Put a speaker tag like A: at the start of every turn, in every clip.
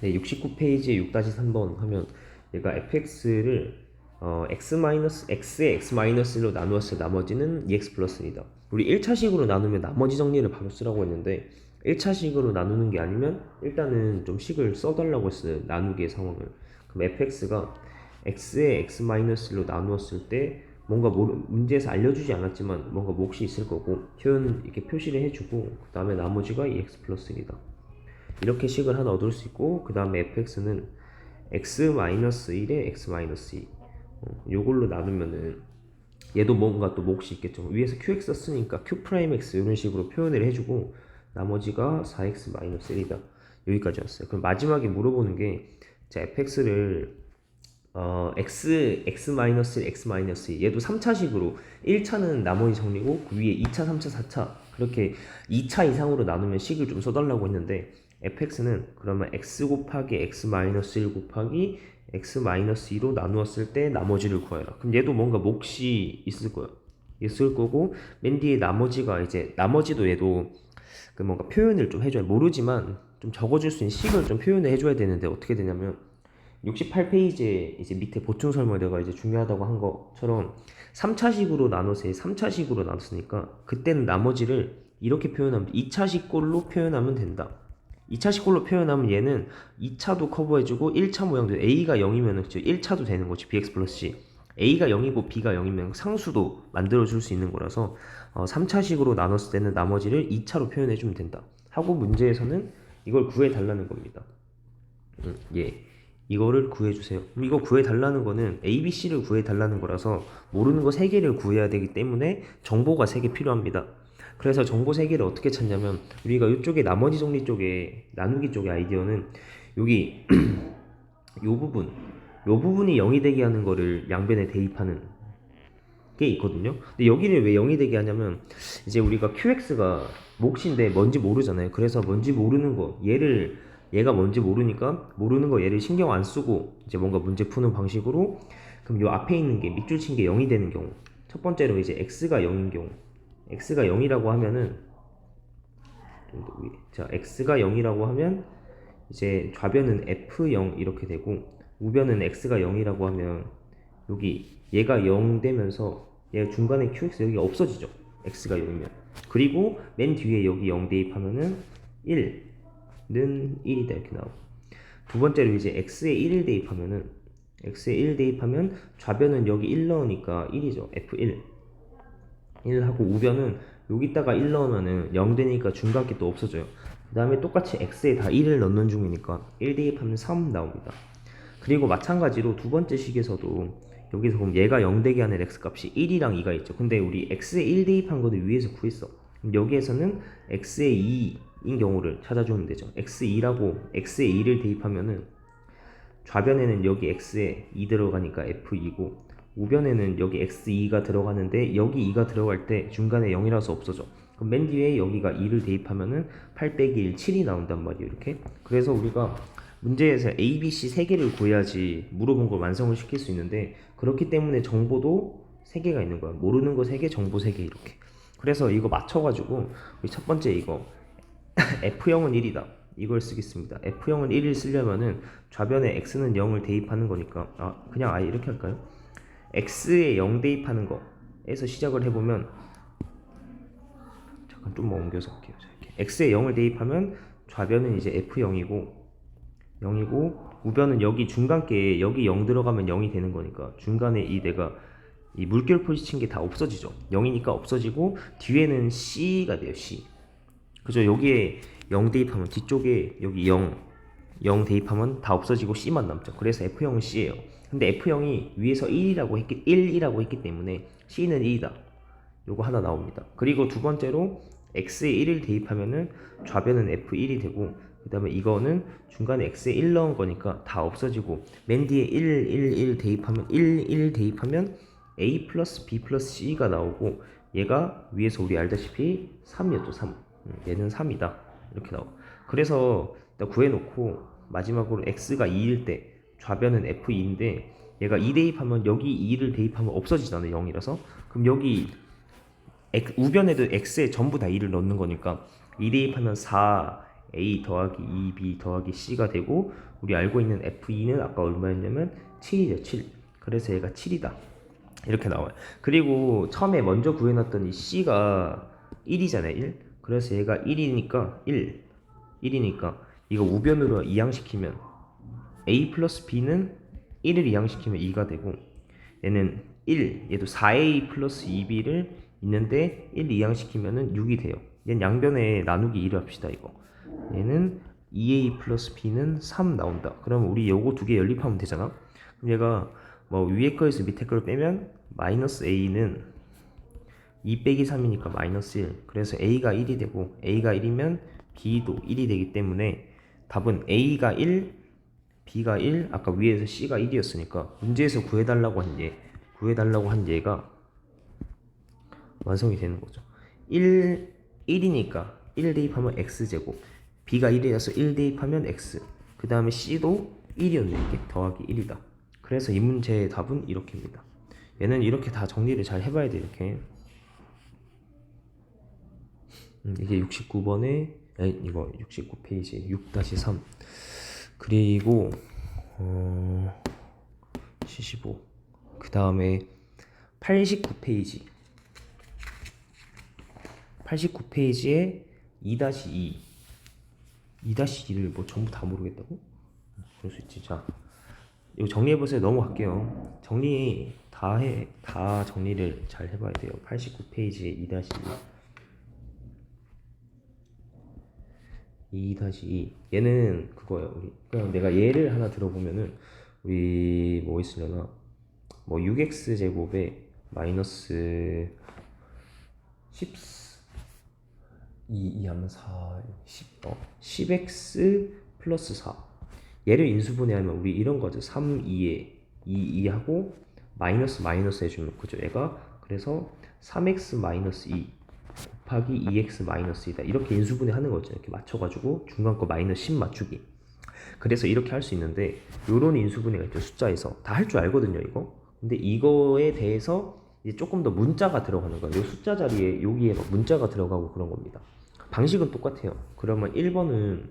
A: 네, 69페이지에 6-3번 하면 얘가 fx를 어, x 마이너스 x의 x 마이너스로 나누었을 나머지는 ex 플러스입니다. 우리 1차식으로 나누면 나머지 정리를 바로 쓰라고 했는데 1차식으로 나누는 게 아니면 일단은 좀 식을 써달라고 했어요. 나누기의 상황을. 그럼 fx가 x의 x 마이너스로 나누었을 때 뭔가 모르, 문제에서 알려주지 않았지만 뭔가 몫이 있을 거고 표현 이렇게 표시를 해주고 그 다음에 나머지가 ex 플러스입니다. 이렇게 식을 하나 얻을 수 있고 그 다음에 fx는 x-1에 x-2 어, 요걸로 나누면은 얘도 뭔가 또 몫이 있겠죠. 위에서 qx 썼으니까 q'x 이런 식으로 표현을 해주고 나머지가 4x-1이다. 여기까지였어요. 그럼 마지막에 물어보는 게 자, fx를 어, x, x 마이너스, x 마이너스 얘도 3차식으로 1차는 나머지 정리고 그 위에 2차, 3차, 4차 그렇게 2차 이상으로 나누면 식을 좀 써달라고 했는데 fx는 그러면 x 곱하기 x 마이너스 1 곱하기 x 마이너스 2로 나누었을 때 나머지를 구해라. 그럼 얘도 뭔가 몫이 있을 거야. 있을 거고 맨 뒤에 나머지가 이제 나머지도 얘도 그 뭔가 표현을 좀 해줘야 모르지만 좀 적어줄 수 있는 식을 좀 표현을 해줘야 되는데 어떻게 되냐면 68페이지에 이제 밑에 보충 설명 내가 이제 중요하다고 한 것처럼 3차식으로 나눠서 3차식으로 나눴으니까 그때는 나머지를 이렇게 표현하면 2차식 꼴로 표현하면 된다. 2차식 꼴로 표현하면 얘는 2차도 커버해주고 1차 모양도 A가 0이면 1차도 되는 거지 BX 플러스 C A가 0이고 B가 0이면 상수도 만들어줄 수 있는 거라서 어, 3차식으로 나눴을 때는 나머지를 2차로 표현해주면 된다 하고 문제에서는 이걸 구해달라는 겁니다 음, 예. 이거를 구해주세요 이거 구해달라는 거는 A, B, C를 구해달라는 거라서 모르는 거 3개를 구해야 되기 때문에 정보가 3개 필요합니다 그래서 정보 세 개를 어떻게 찾냐면 우리가 이쪽에 나머지 정리 쪽에 나누기 쪽의 아이디어는 여기 요 부분 요 부분이 0이 되게 하는 거를 양변에 대입하는 게 있거든요. 근데 여기를 왜 0이 되게 하냐면 이제 우리가 QX가 몫인데 뭔지 모르잖아요. 그래서 뭔지 모르는 거 얘를 얘가 뭔지 모르니까 모르는 거 얘를 신경 안 쓰고 이제 뭔가 문제 푸는 방식으로 그럼 요 앞에 있는 게 밑줄 친 게 0이 되는 경우 첫 번째로 이제 x가 0인 경우 x가 0이라고 하면은 좀 더 위에. 자 x가 0이라고 하면 이제 좌변은 f0 이렇게 되고 우변은 x가 0이라고 하면 여기 얘가 0 되면서 얘 중간에 qx 여기가 없어지죠 x가 0이면 그리고 맨 뒤에 여기 0 대입하면은 1 는 1이다 이렇게 나오고 두 번째로 이제 x에 1을 대입하면은 x에 1 대입하면 좌변은 여기 1 넣으니까 1이죠 f1 1 하고 우변은 여기다가 1 넣으면은 0 되니까 중간 게또 없어져요. 그 다음에 똑같이 x에 다 1을 넣는 중이니까 1 대입하면 3 나옵니다. 그리고 마찬가지로 두 번째 식에서도 여기서 보면 얘가 0 되게 하는 x 값이 1이랑 2가 있죠. 근데 우리 x에 1 대입한 거를 위에서 구했어. 여기에서는 x에 2 인 경우를 찾아주면 되죠. x2라고 x에 2를 대입하면은 좌변에는 여기 x에 2 들어가니까 f2고 우변에는 여기 x2가 들어가는데 여기 2가 들어갈 때 중간에 0이라서 없어져. 그럼 맨 뒤에 여기가 2를 대입하면은 8 빼기 1, 7이 나온단 말이에요. 이렇게. 그래서 우리가 문제에서 A, B, C 세 개를 구해야지 물어본 걸 완성을 시킬 수 있는데 그렇기 때문에 정보도 세 개가 있는 거야. 모르는 거 세 개, 정보 세 개 이렇게. 그래서 이거 맞춰가지고 첫 번째 이거 F0은 1이다. 이걸 쓰겠습니다. F0은 1을 쓰려면은 좌변에 X는 0을 대입하는 거니까 아 그냥 아예 이렇게 할까요? x에 0 대입하는 거에서 시작을 해보면 잠깐 좀만 옮겨서 할게요. x에 0을 대입하면 좌변은 이제 f0이고 0이고 우변은 여기 중간께 여기 0 들어가면 0이 되는 거니까 중간에 이 내가 이 물결 표시 친게 다 없어지죠. 0이니까 없어지고 뒤에는 c가 돼요. c. 그죠? 여기에 0 대입하면 뒤쪽에 여기 0 0 대입하면 다 없어지고 c만 남죠. 그래서 f0은 c예요. 근데 f0이 위에서 1이라고 했기 1이라고 했기 때문에 c는 1이다. 요거 하나 나옵니다. 그리고 두 번째로 x에 1을 대입하면은 좌변은 f1이 되고 그 다음에 이거는 중간에 x에 1 넣은 거니까 다 없어지고 맨 뒤에 1 1 1 대입하면 1 1 대입하면 a 플러스 b 플러스 c가 나오고 얘가 위에서 우리 알다시피 3이었죠 3 음, 얘는 3이다. 이렇게 나오고 그래서 구해놓고 마지막으로 x가 2일 때 좌변은 f2인데 얘가 2 대입하면 여기 2를 대입하면 없어지잖아요 0이라서. 그럼 여기 X, 우변에도 x에 전부 다 2를 넣는 거니까 2 대입하면 4 a 더하기 2b 더하기 c가 되고 우리 알고 있는 f2는 아까 얼마였냐면 7이죠 7 그래서 얘가 7이다. 이렇게 나와요. 그리고 처음에 먼저 구해놨던 이 c가 1이잖아요 1 그래서 얘가 1이니까 1 1이니까 이거 우변으로 이항시키면 a 플러스 b는 1을 이항시키면 2가 되고 얘는 1 얘도 4a 플러스 2b를 있는데 1 이항시키면은 6이 돼요. 얘는 양변에 나누기 1을 합시다 이거. 얘는 2a 플러스 b는 3 나온다. 그러면 우리 요거 두 개 연립하면 되잖아. 그럼 얘가 뭐 위에 거에서 밑에 걸 빼면 마이너스 a는 2 빼기 3이니까 마이너스 1 그래서 a가 1이 되고 a가 1이면 b도 1이 되기 때문에 답은 a가 1 b가 1 아까 위에서 c가 1이었으니까 문제에서 구해달라고 한얘 구해달라고 한 얘가 완성이 되는 거죠. 1 1이니까 1 대입하면 x제곱. B가 1이라서 1 대입하면 x. 그 다음에 c도 1이었네. 이게 더하기 1이다. 그래서 이 문제의 답은 이렇게입니다. 얘는 이렇게 다 정리를 잘 해봐야 돼 이렇게 음, 이게 69번에 이거 69페이지 6-3 그리고 어, 75 그 다음에 89페이지. 89페이지에 2-2 2-2를 뭐 전부 다 모르겠다고? 그럴 수 있지. 자 이거 정리해보세요. 넘어갈게요. 정리 다 해 다 정리를 잘 해봐야 돼요. 89페이지에 2-2 2-2 얘는 그거예요 우리. 그냥 내가 예를 하나 들어보면은 우리 뭐 있으려나? 뭐 6x 제곱에 마이너스 10 2, 2 하면 4 10 어, 10x 플러스 4 얘를 인수분해하면 우리 이런 거죠. 3, 2에 2, 2하고 마이너스 마이너스 해주면 그죠 얘가. 그래서 3x 마이너스 2 곱하기 2x 마이너스 2다. 이렇게 인수분해 하는 거죠. 이렇게 맞춰가지고 중간 거 마이너스 10 맞추기. 그래서 이렇게 할 수 있는데 요런 인수분해가 있죠 숫자에서 다 할 줄 알거든요 이거. 근데 이거에 대해서 이제 조금 더 문자가 들어가는 거예요. 요 숫자 자리에 여기에 막 문자가 들어가고 그런 겁니다. 방식은 똑같아요. 그러면 1번은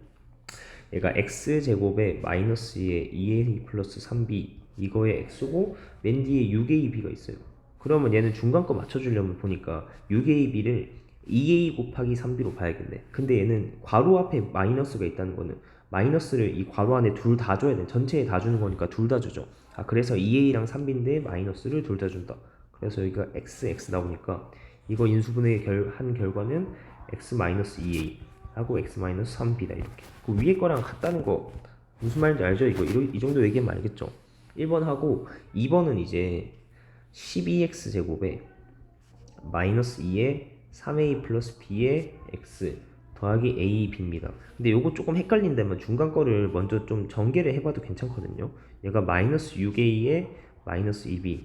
A: 얘가 x제곱에 마이너스 2에 2a 플러스 3b 이거에 x고 맨 뒤에 6ab가 있어요. 그러면 얘는 중간 거 맞춰주려면 보니까 6ab를 2a 곱하기 3b로 봐야겠네. 근데 얘는 괄호 앞에 마이너스가 있다는 거는 마이너스를 이 괄호 안에 둘 다 줘야 돼. 전체에 다 주는 거니까 둘 다 주죠. 아 그래서 2a랑 3b인데 마이너스를 둘 다 준다. 그래서 여기가 x x 나오니까 이거 인수분해 결, 한 결과는 x 마이너스 2a 하고 x 마이너스 3b다 이렇게. 그 위에 거랑 같다는 거 무슨 말인지 알죠? 이거 이, 이 정도 얘기하면 알겠죠? 1번 하고 2번은 이제 12x 제곱에 마이너스 2에 3a 플러스 b의 x 더하기 a b입니다. 근데 요거 조금 헷갈린다면 중간 거를 먼저 좀 전개를 해봐도 괜찮거든요. 얘가 마이너스 6a에 마이너스 2b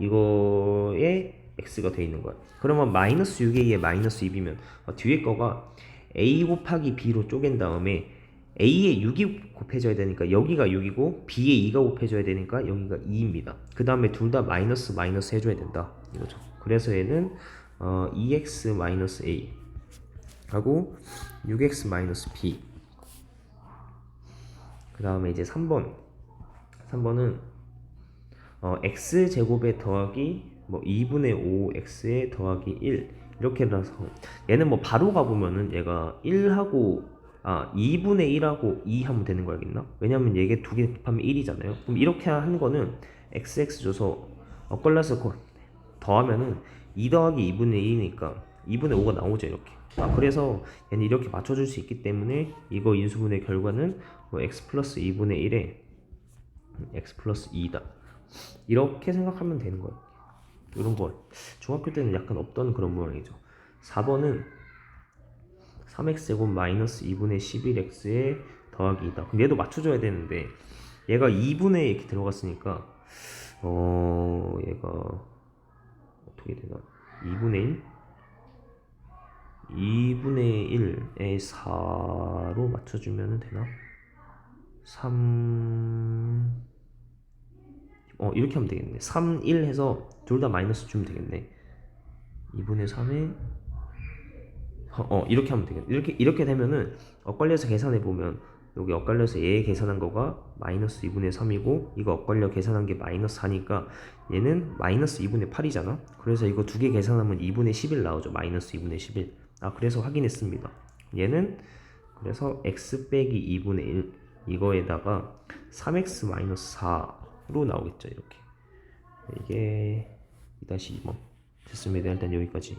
A: 이거에 x가 돼 있는 거야. 그러면 마이너스 6a에 마이너스 2b면 어, 뒤에 거가 a 곱하기 b로 쪼갠 다음에 a에 6이 곱해져야 되니까 여기가 6이고 b에 2가 곱해져야 되니까 여기가 2입니다. 그 다음에 둘 다 마이너스 마이너스 해줘야 된다 이거죠. 그래서 얘는 어, 2x 마이너스 a 하고 6x 마이너스 b 그 다음에 이제 3번. 3번은 어, x 제곱에 더하기 뭐 2분의 5x에 더하기 1 이렇게 해서 얘는 뭐 바로 가보면은 얘가 1하고 아 2분의 1하고 2 하면 되는 거 알겠나? 왜냐면 얘게 두 개 곱하면 1이잖아요. 그럼 이렇게 한 거는 xx 줘서 엇갈라서 더하면은 2 더하기 2분의 1이니까 2분의 5가 나오죠 이렇게. 아 그래서 얘는 이렇게 맞춰줄 수 있기 때문에 이거 인수분의 결과는 뭐 x 플러스 2분의 1에 x 플러스 2다. 이렇게 생각하면 되는 거예요. 이런 거. 중학교 때는 약간 없던 그런 모양이죠. 4번은 3x제곱 마이너스 2분의 11x에 더하기 2다. 그럼 얘도 맞춰줘야 되는데 얘가 2분의 이렇게 들어갔으니까 어 얘가 어떻게 되나? 2분의 1 2분의 1에 4로 맞춰주면 되나? 3 어 이렇게 하면 되겠네. 3, 1 해서 둘 다 마이너스 주면 되겠네. 2분의 3에 어, 어, 이렇게 하면 되겠네. 이렇게 이렇게 되면은 엇갈려서 계산해 보면 여기 엇갈려서 얘 계산한 거가 마이너스 2분의 3이고 이거 엇갈려 계산한 게 마이너스 4니까 얘는 마이너스 2분의 8이잖아. 그래서 이거 두 개 계산하면 2분의 11 나오죠. 마이너스 2분의 11. 아 그래서 확인했습니다. 얘는 그래서 x 빼기 2분의 1 이거에다가 3x 마이너스 4로 나오겠죠. 이렇게 이게 2-2번 됐습니다. 일단 여기까지.